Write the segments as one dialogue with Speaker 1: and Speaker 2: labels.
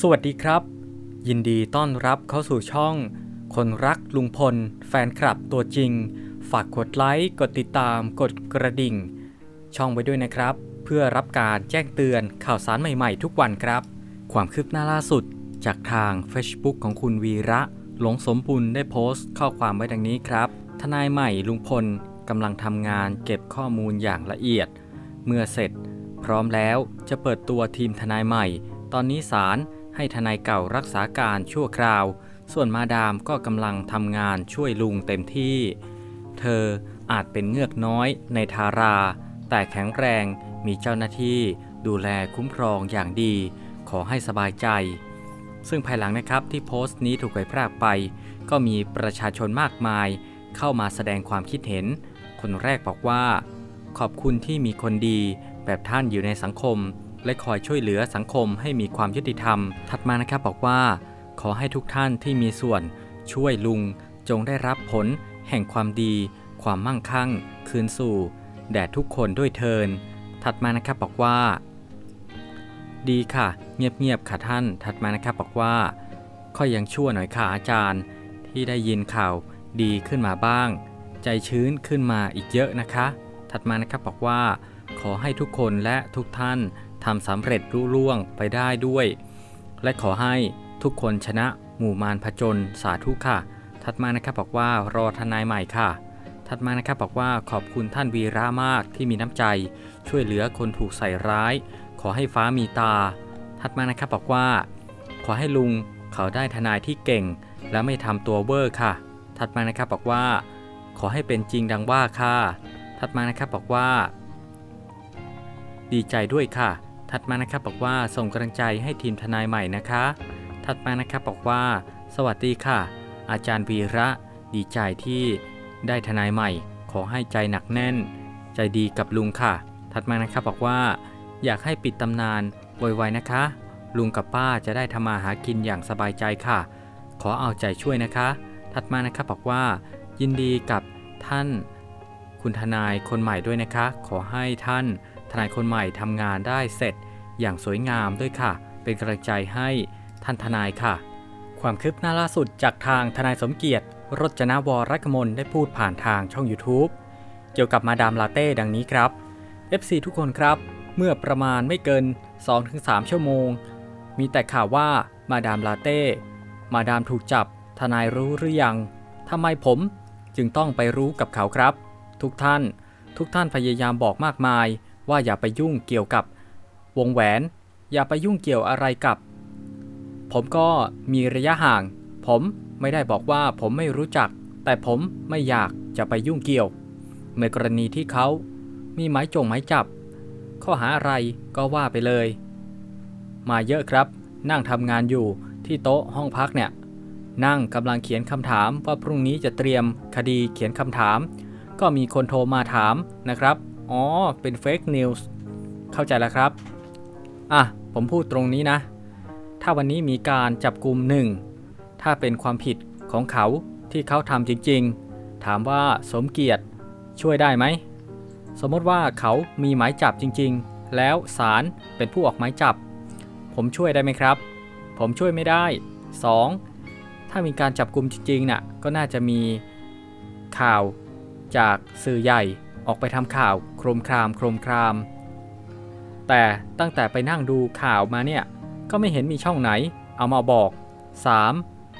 Speaker 1: สวัสดีครับ ยินดีต้อนรับเข้าสู่ช่อง คนรักลุงพล แฟนคลับตัวจริง ฝากกดไลค์ กดติดตาม กดกระดิ่ง ช่องไว้ด้วยนะครับ เพื่อรับการแจ้งเตือนข่าวสารใหม่ๆ ทุกวันครับ ความคืบหน้าล่าสุด จากทาง Facebook ของคุณวีระ หลงสมบุญได้โพสต์ข้อความไว้ดังนี้ครับ ทนายใหม่ลุงพลกำลังทำงานเก็บข้อมูลอย่างละเอียด เมื่อเสร็จ พร้อมแล้วจะเปิดตัวทีมทนายใหม่ ตอนนี้ศาล ให้ทนายเก่ารักษาการชั่วคราว ส่วนมาดามก็กำลังทำงานช่วยลุงเต็มที่ เธออาจเป็นเงือกน้อยในทารา แต่แข็งแรงมีเจ้าหน้าที่ดูแลคุ้มครองอย่างดี ขอให้สบายใจ ซึ่งภายหลังนะครับที่โพสต์นี้ถูกเผยแพร่ไป ก็มีประชาชนมากมาย เข้ามาแสดงความคิดเห็น คนแรกบอกว่า ขอบคุณที่มีคนดีแบบท่านอยู่ในสังคม และคอยช่วยเหลือสังคมให้มีความยุติธรรม ถัดมานะครับบอกว่า ขอให้ทุกท่านที่มีส่วน ช่วยลุง จงได้รับผล แห่งความดี ความมั่งคั่ง คืนสู่ แด่ทุกคนด้วยเทิน ถัดมานะครับบอกว่า ดีค่ะ เงียบๆค่ะท่าน ถัดมานะครับบอกว่าค่อยยังชั่วหน่อยค่ะอาจารย์ ที่ได้ยินข่าวดีขึ้นมาบ้าง ใจชื้นขึ้นมาอีกเยอะนะคะ ถัดมานะครับบอกว่า ขอให้ทุกคนและทุกท่าน ทำสำเร็จรุ่ล่วงไปได้ด้วย และขอให้ทุกคนชนะหมู่มารผจญสาธุค่ะ ถัดมานะครับบอกว่ารอทนายใหม่ค่ะ ถัดมานะครับบอกว่าขอบคุณท่านวีระมากที่มีน้ำใจ ช่วยเหลือคนถูกใส่ร้าย ขอให้ฟ้ามีตา ถัดมานะครับบอกว่า ขอให้ลุงเขาได้ทนายที่เก่ง และไม่ทำตัวเวอร์ค่ะ ถัดมานะครับบอกว่า ขอให้เป็นจริงดังว่าค่ะ ถัดมานะครับบอกว่า ดีใจด้วยค่ะ ถัดมานะครับบอกว่าส่งกำลังใจให้ทีมทนายใหม่นะคะ ถัดมานะครับบอกว่า สวัสดีค่ะ อาจารย์วีระดีใจที่ได้ทนายใหม่ ขอให้ใจหนักแน่น ใจดีกับลุงค่ะ ถัดมานะครับบอกว่า อยากให้ปิดตำนานไวๆนะคะ ลุงกับป้าจะได้ทำมาหากินอย่างสบายใจค่ะ ขอเอาใจช่วยนะคะ ถัดมานะครับบอกว่า ยินดีกับท่าน คุณทนายคนใหม่ด้วยนะคะ ขอให้ท่าน นายคนใหม่ทำงานได้เสร็จอย่างสวยงามด้วยค่ะ เป็นกำลังใจให้ท่านทนายค่ะ ความคืบหน้าล่าสุดจากทางทนายสมเกียรติรจนวรกมลได้พูดผ่านทางช่อง YouTube เกี่ยวกับมาดามลาเต้ดังนี้ครับ FC ทุกคนครับ เมื่อประมาณไม่เกิน 2-3 ชั่วโมง มีแต่ข่าวว่ามาดามลาเต้ มาดามถูกจับ ทนายรู้หรือยังทำไมผมจึงต้องไปรู้กับเขาครับ ทุกท่าน ทุกท่านพยายามบอกมากมาย ว่าอย่าไปยุ่งเกี่ยวกับวงแหวน อย่าไปยุ่งเกี่ยวอะไรกับ ผมก็มีระยะห่าง ผมไม่ได้บอกว่าผมไม่รู้จัก แต่ผมไม่อยากจะไปยุ่งเกี่ยวในกรณีที่เขามีหมายจงหมายจับ ข้อหาอะไรก็ว่าไปเลย มาเยอะครับ นั่งทำงานอยู่ที่โต๊ะห้องพักเนี่ย นั่งกำลังเขียนคำถามว่าพรุ่งนี้จะเตรียมคดีเขียนคำถาม ก็มีคนโทรมาถามนะครับ อ๋อ เป็นเฟกนิวส์เข้าใจแล้วครับ อะ ผมพูดตรงนี้นะ ถ้าวันนี้มีการจับกลุ่มหนึ่ง ถ้าเป็นความผิดของเขาที่เขาทำจริงๆ ถามว่าสมเกียรติช่วยได้ไหม สมมติว่าเขามีหมายจับจริงๆ แล้วศาลเป็นผู้ออกหมายจับ ผมช่วยได้ไหมครับ ผมช่วยไม่ได้ 2. ถ้ามีการจับกลุ่มจริงๆน่ะก็น่าจะมีข่าวจากสื่อใหญ่ ออกไปทำข่าวโครมครามโครมคราม แต่ตั้งแต่ไปนั่งดูข่าวมาเนี่ย ก็ไม่เห็นมีช่องไหนเอามาบอก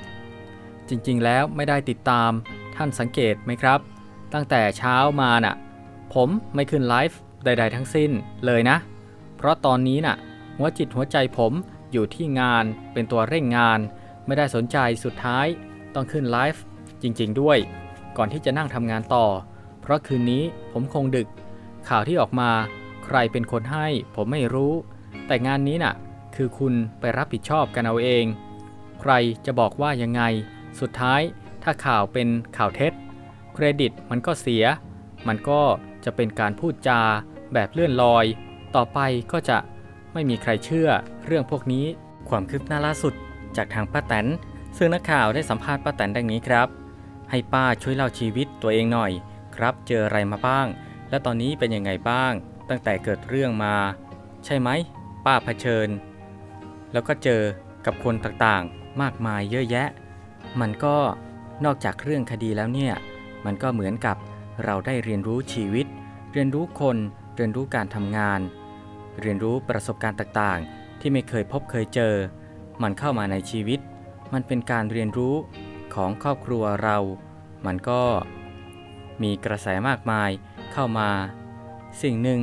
Speaker 1: 3. จริงๆแล้วไม่ได้ติดตามท่านสังเกตไหมครับ ตั้งแต่เช้ามาน่ะ ผมไม่ขึ้นไลฟ์ใด ๆ ทั้งสิ้นเลยนะ เพราะตอนนี้น่ะ หัวจิตหัวใจผมอยู่ที่งานเป็นตัวเร่งงาน ไม่ได้สนใจสุดท้ายต้องขึ้นไลฟ์จริง ๆ ด้วย ก่อนที่จะนั่งทำงานต่อ เพราะคืนนี้ผมคงดึก ข่าวที่ออกมาใครเป็นคนให้ผมไม่รู้ แต่งานนี้น่ะ คือคุณไปรับผิดชอบกันเอาเอง ใครจะบอกว่ายังไง สุดท้ายถ้าข่าวเป็นข่าวเท็จ เครดิตมันก็เสีย มันก็จะเป็นการพูดจาแบบเลื่อนลอย ต่อไปก็จะไม่มีใครเชื่อเรื่องพวกนี้ ความคืบหน้าล่าสุดจากทางป้าแตนซึ่งนักข่าวได้สัมภาษณ์ป้าแตนดังนี้ครับ ให้ป้าช่วยเล่าชีวิตตัวเองหน่อย ครับ เจออะไรมาบ้าง และตอนนี้เป็นยังไงบ้าง ตั้งแต่เกิดเรื่องมา ใช่ไหม ป้าเผชิญ แล้วก็เจอกับคนต่างๆ มากมายเยอะแยะ มันก็นอกจากเรื่องคดีแล้วเนี่ย มันก็เหมือนกับเราได้เรียนรู้ชีวิต เรียนรู้คน เรียนรู้การทำงาน เรียนรู้ประสบการณ์ต่างๆ ที่ไม่เคยพบเคยเจอ มันเข้ามาในชีวิต มันเป็นการเรียนรู้ของครอบครัวเรา มันก็ มีกระแสมากมายเข้ามา สิ่งหนึ่ง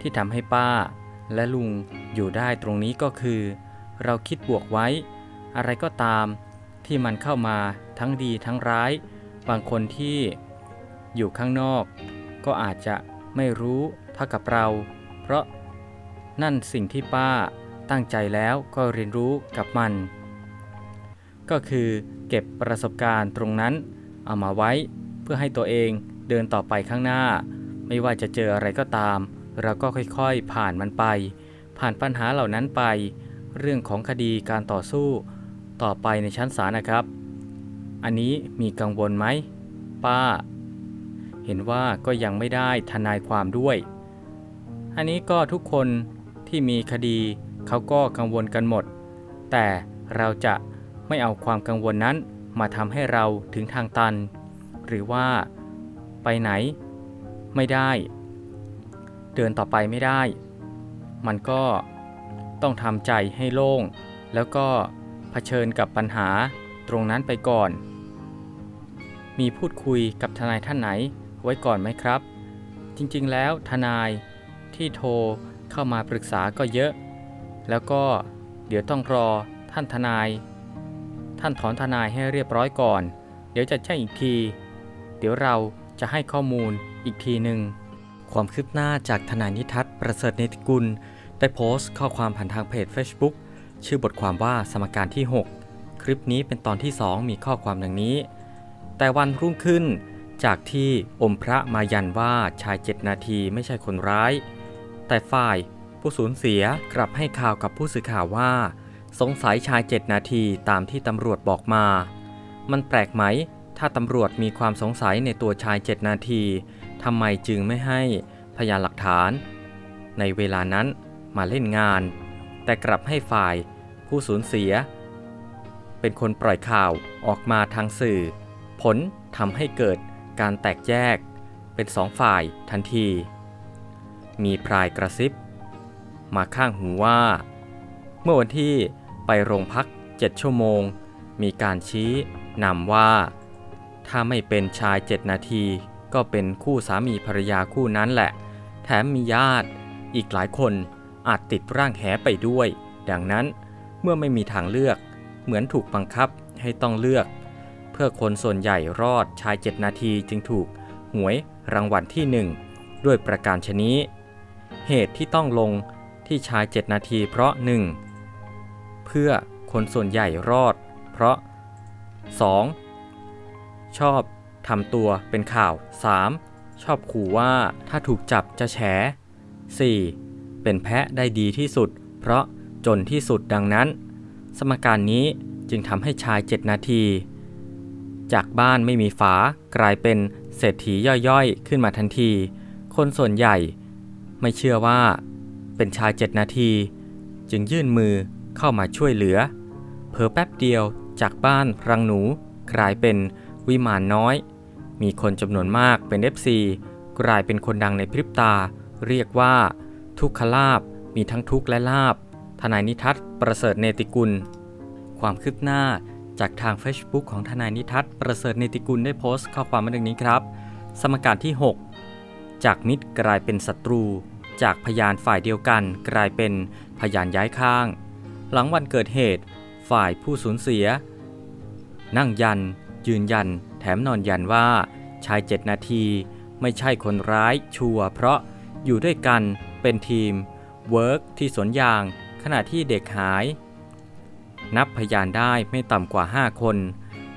Speaker 1: ที่ทำให้ป้าและลุงอยู่ได้ตรงนี้ก็คือ เราคิดบวกไว้ อะไรก็ตามที่มันเข้ามาทั้งดีทั้งร้าย บางคนที่อยู่ข้างนอก ก็อาจจะไม่รู้เท่ากับเรา เพราะนั่นสิ่งที่ป้าตั้งใจแล้วก็เรียนรู้กับมัน ก็คือเก็บประสบการณ์ตรงนั้นเอามาไว้ เพื่อให้ตัวเองเดินต่อไปข้างหน้า ไม่ว่าจะเจออะไรก็ตาม เราก็ค่อยๆ ผ่านมันไป ผ่านปัญหาเหล่านั้นไป เรื่องของคดีการต่อสู้ต่อไปในชั้นศาลนะครับ อันนี้มีกังวลไหม ป้า เห็นว่าก็ยังไม่ได้ทนายความด้วย อันนี้ก็ทุกคนที่มีคดีเขาก็กังวลกันหมด แต่เราจะไม่เอาความกังวลนั้นมาทำให้เราถึงทางตัน หรือว่าไปไหนไม่ได้ เดินต่อไปไม่ได้ มันก็ต้องทำใจให้โล่ง แล้วก็เผชิญกับปัญหาตรงนั้นไปก่อน มีพูดคุยกับทนายท่านไหนไว้ก่อนไหมครับ จริงๆแล้วทนายที่โทรเข้ามาปรึกษาก็เยอะ แล้วก็เดี๋ยวต้องรอท่านทนาย ท่านถอนทนายให้เรียบร้อยก่อน เดี๋ยวจะแจ้งอีกที เดี๋ยวเราจะให้ข้อมูลอีกทีหนึ่ง ความคืบหน้าจากทนายนิทัศน์ประเสริฐเนติกุล ได้โพสต์ข้อความผ่านทางเพจ Facebook ชื่อบทความว่าสมการที่ 6 คลิปนี้เป็นตอนที่ 2 มีข้อความดังนี้ แต่วันรุ่งขึ้นจากที่อมพระมายันว่าชายเจ็ดนาทีไม่ใช่คนร้าย แต่ฝ่ายผู้สูญเสียกลับให้ข่าวกับผู้สื่อข่าวว่า สงสัยชายเจ็ดนาทีตามที่ตำรวจบอกมา มันแปลกไหม ถ้าตำรวจมีความสงสัยในตัวชายเจ็ดนาทีทำไมจึงไม่ให้พยานหลักฐาน ในเวลานั้นมาเล่นงาน แต่กลับให้ฝ่ายผู้สูญเสีย เป็นคนปล่อยข่าวออกมาทางสื่อ ผลทำให้เกิดการแตกแยก เป็นสองฝ่ายทันที มีพรายกระซิบ มาข้างหูว่า เมื่อวันที่ไปโรงพัก 7 ชั่วโมง มีการชี้นำว่า ถ้าไม่เป็นชาย 7 นาที ก็เป็นคู่สามีภรรยาคู่นั้นแหละ แถมมีญาติ อีกหลายคนอาจติดร่างแหไปด้วย ดังนั้นเมื่อไม่มีทางเลือก เหมือนถูกบังคับให้ต้องเลือก เพื่อคนส่วนใหญ่รอดชาย 7 นาทีจึงถูกหวยรางวัลที่1ด้วยประการชนี้ เหตุที่ต้องลงที่ชาย 7 นาทีเพราะ 1. เพื่อคนส่วนใหญ่รอด เพราะ 2. ชอบทำตัวเป็นข่าว 3. ชอบขู่ว่าถ้าถูกจับจะแฉ 4. เป็นแพะได้ดีที่สุด เพราะจนที่สุดดังนั้น สมการนี้จึงทำให้ชาย 7 นาที จากบ้านไม่มีฝากลายเป็นเศรษฐีย่อยๆ ขึ้นมาทันที คนส่วนใหญ่ไม่เชื่อว่าเป็นชาย 7 นาที จึงยื่นมือเข้ามาช่วยเหลือ เพอแป๊บเดียวจากบ้านรังหนูกลายเป็น วิมานน้อย มีคนจำนวนมากเป็น FC กลายเป็นคนดังในพริบตา เรียกว่า ทุกขลาบมีทั้งทุกข์และลาบ ทนายนิทัศน์ประเสริฐเนติกุล ความคืบหน้าจากทาง Facebook ของทนายนิทัศน์ประเสริฐเนติกุลได้โพสต์ข้อความมาดังนี้ครับ สมการที่ 6 จากมิตรกลายเป็นศัตรู จากพยานฝ่ายเดียวกันกลายเป็นพยานย้ายข้าง หลังวันเกิดเหตุ ฝ่ายผู้สูญเสีย นั่งยัน ยืนยัน แถมนอนยันว่า ชายเจ็ดนาทีไม่ใช่คนร้ายชัวเพราะอยู่ด้วยกันเป็นทีมเวิร์กที่สวนยางขณะที่เด็กหาย นับพยานได้ไม่ต่ำกว่า 5 คน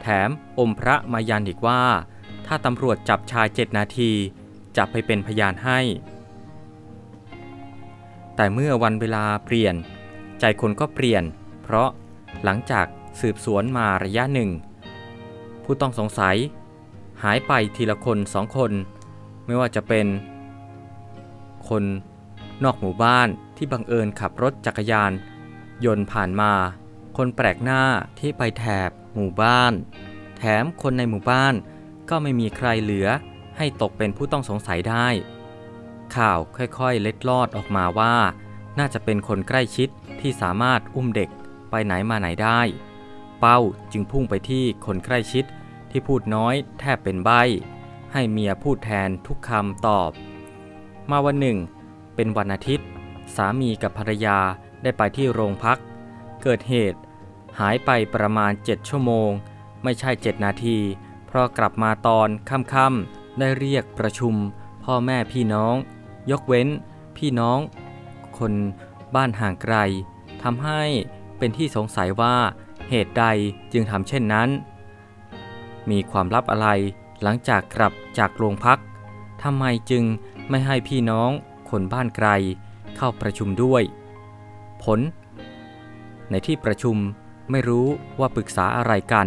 Speaker 1: แถมอมพระมายันอีกว่า ถ้าตำรวจจับชายเจ็ดนาทีจะไปเป็นพยานให้ แต่เมื่อวันเวลาเปลี่ยน ใจคนก็เปลี่ยน เพราะหลังจากสืบสวนมาระยะหนึ่ง ผู้ต้องสงสัย หายไปทีละคนสองคน ไม่ว่าจะเป็น คนนอกหมู่บ้านที่บังเอิญขับรถจักรยาน ยนต์ผ่านมา คนแปลกหน้าที่ไปแถบหมู่บ้าน แถมคนในหมู่บ้านก็ไม่มีใครเหลือให้ตกเป็นผู้ต้องสงสัยได้ ข่าวค่อยๆ เล็ดลอดออกมาว่า น่าจะเป็นคนใกล้ชิดที่สามารถอุ้มเด็กไปไหนมาไหนได้ เป้าจึงพุ่งไปที่คนใกล้ชิด ที่พูดน้อยแทบเป็นใบ ให้เมียพูดแทนทุกคำตอบ มาวันหนึ่ง เป็นวันอาทิตย์ สามีกับภรรยาได้ไปที่โรงพัก เกิดเหตุ หายไปประมาณ 7 ชั่วโมง ไม่ใช่ 7 นาที เพราะกลับมาตอนค่ำๆได้เรียกประชุม พ่อแม่พี่น้อง ยกเว้น พี่น้อง คนบ้านห่างไกลทำให้เป็นที่สงสัยว่าเหตุใดจึงทำเช่นนั้น มีความลับอะไรหลังจากกลับจากโรงพักทำไมจึงไม่ให้พี่น้องคนบ้านไกลเข้าประชุมด้วย ผล ในที่ประชุมไม่รู้ว่าปรึกษาอะไรกัน